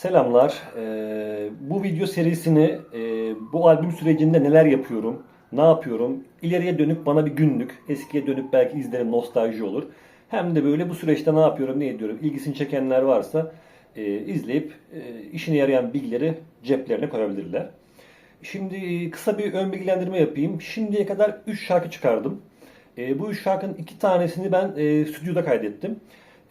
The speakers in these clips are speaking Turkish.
Selamlar. Ee, bu video serisini e, bu albüm sürecinde neler yapıyorum, ne yapıyorum, ileriye dönüp bana bir günlük, eskiye dönüp belki izlerim, nostalji olur. Hem de böyle bu süreçte ne yapıyorum, ne ediyorum, ilgisini çekenler varsa e, izleyip e, işine yarayan bilgileri ceplerine koyabilirler. Şimdi kısa bir ön bilgilendirme yapayım. Şimdiye kadar 3 şarkı çıkardım. E, bu 3 şarkının 2 tanesini ben e, stüdyoda kaydettim.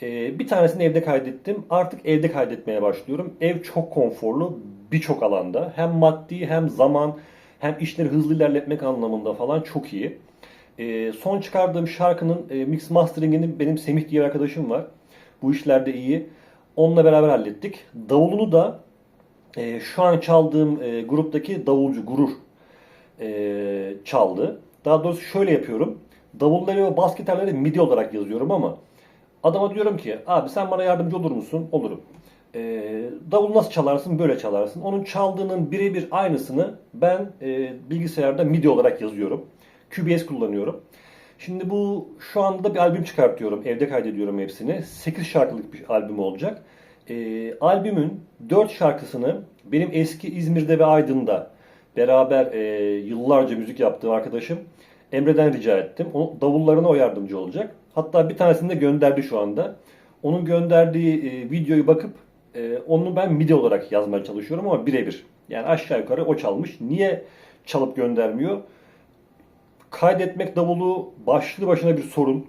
E, bir tanesini evde kaydettim. Artık evde kaydetmeye başlıyorum. Ev çok konforlu birçok alanda. Hem maddi hem zaman hem işleri hızlı ilerletmek anlamında falan çok iyi. E, son çıkardığım şarkının e, mix masteringini benim Semih diye arkadaşım var. Bu işlerde iyi. Onunla beraber hallettik. Davulunu da e, şu an çaldığım e, gruptaki davulcu Gurur e, çaldı. Daha doğrusu şöyle yapıyorum. Davulları ve bas gitarları midi olarak yazıyorum ama adama diyorum ki abi sen bana yardımcı olur musun? Olurum. E, davul nasıl çalarsın? Böyle çalarsın. Onun çaldığının birebir aynısını ben e, bilgisayarda midi olarak yazıyorum. QBS kullanıyorum. Şimdi bu şu anda bir albüm çıkartıyorum. Evde kaydediyorum hepsini. 8 şarkılık bir albüm olacak. E, albümün 4 şarkısını benim eski İzmir'de ve Aydın'da beraber e, yıllarca müzik yaptığım arkadaşım Emre'den rica ettim. O, davullarına o yardımcı olacak. Hatta bir tanesini de gönderdi şu anda. Onun gönderdiği e, videoyu bakıp e, onu ben MIDI olarak yazmaya çalışıyorum ama birebir. Yani aşağı yukarı o çalmış. Niye çalıp göndermiyor? Kaydetmek davulu başlı başına bir sorun.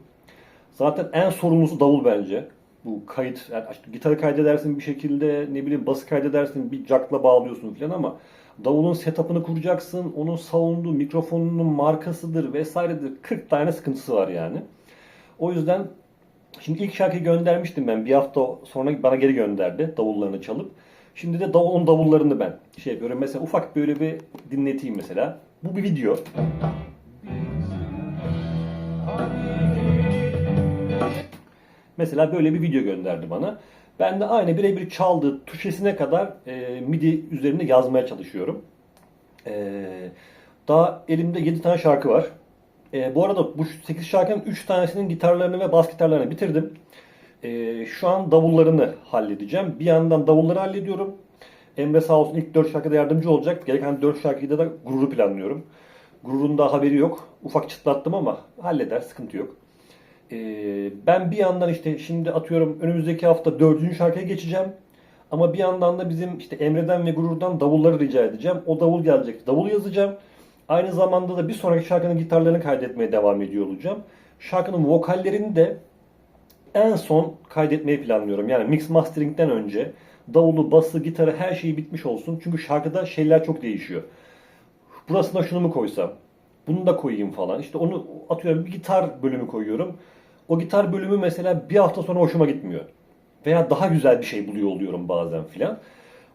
Zaten en sorumlusu davul bence. Bu kayıt, yani gitarı kaydedersin bir şekilde, ne bileyim bası kaydedersin, bir jackla bağlıyorsun falan ama davulun setup'ını kuracaksın, onun sound'u, mikrofonunun markasıdır vesairedir. 40 tane sıkıntısı var yani. O yüzden şimdi ilk şarkıyı göndermiştim ben. Bir hafta sonra bana geri gönderdi davullarını çalıp. Şimdi de davul, onun davullarını ben şey yapıyorum. Mesela ufak böyle bir dinleteyim mesela. Bu bir video. Mesela böyle bir video gönderdi bana. Ben de aynı birebir çaldığı tuşesine kadar e, MIDI üzerinde yazmaya çalışıyorum. E, daha elimde 7 tane şarkı var. E, bu arada bu 8 şarkının 3 tanesinin gitarlarını ve bas gitarlarını bitirdim. E, şu an davullarını halledeceğim. Bir yandan davulları hallediyorum. Emre sağ olsun ilk 4 şarkıda yardımcı olacak. Gereken 4 şarkıyı da gururu planlıyorum. Gururun da haberi yok. Ufak çıtlattım ama halleder, sıkıntı yok. Ee, ben bir yandan işte şimdi atıyorum önümüzdeki hafta dördüncü şarkıya geçeceğim. Ama bir yandan da bizim işte Emre'den ve Gurur'dan davulları rica edeceğim. O davul gelecek. Davul yazacağım. Aynı zamanda da bir sonraki şarkının gitarlarını kaydetmeye devam ediyor olacağım. Şarkının vokallerini de en son kaydetmeyi planlıyorum. Yani mix mastering'den önce davulu, bası, gitarı her şeyi bitmiş olsun. Çünkü şarkıda şeyler çok değişiyor. Burasına şunu mu koysam? Bunu da koyayım falan. İşte onu atıyorum bir gitar bölümü koyuyorum. O gitar bölümü mesela bir hafta sonra hoşuma gitmiyor. Veya daha güzel bir şey buluyor oluyorum bazen filan.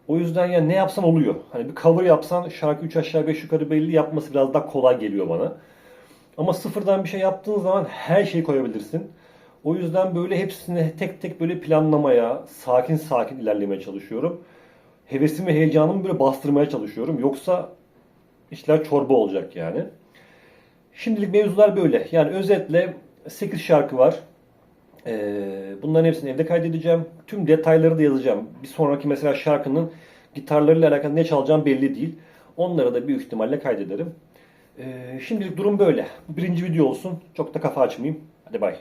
O yüzden ya ne yapsan oluyor. Hani bir cover yapsan şarkı 3 aşağı 5 yukarı belli yapması biraz daha kolay geliyor bana. Ama sıfırdan bir şey yaptığın zaman her şeyi koyabilirsin. O yüzden böyle hepsini tek tek böyle planlamaya, sakin sakin ilerlemeye çalışıyorum. Hevesimi, heyecanımı böyle bastırmaya çalışıyorum. Yoksa işler çorba olacak yani. Şimdilik mevzular böyle. Yani özetle 8 şarkı var. Ee, bunların hepsini evde kaydedeceğim. Tüm detayları da yazacağım. Bir sonraki mesela şarkının gitarlarıyla alakalı ne çalacağım belli değil. Onları da büyük ihtimalle kaydederim. Ee, şimdilik durum böyle. Birinci video olsun. Çok da kafa açmayayım. Hadi bay.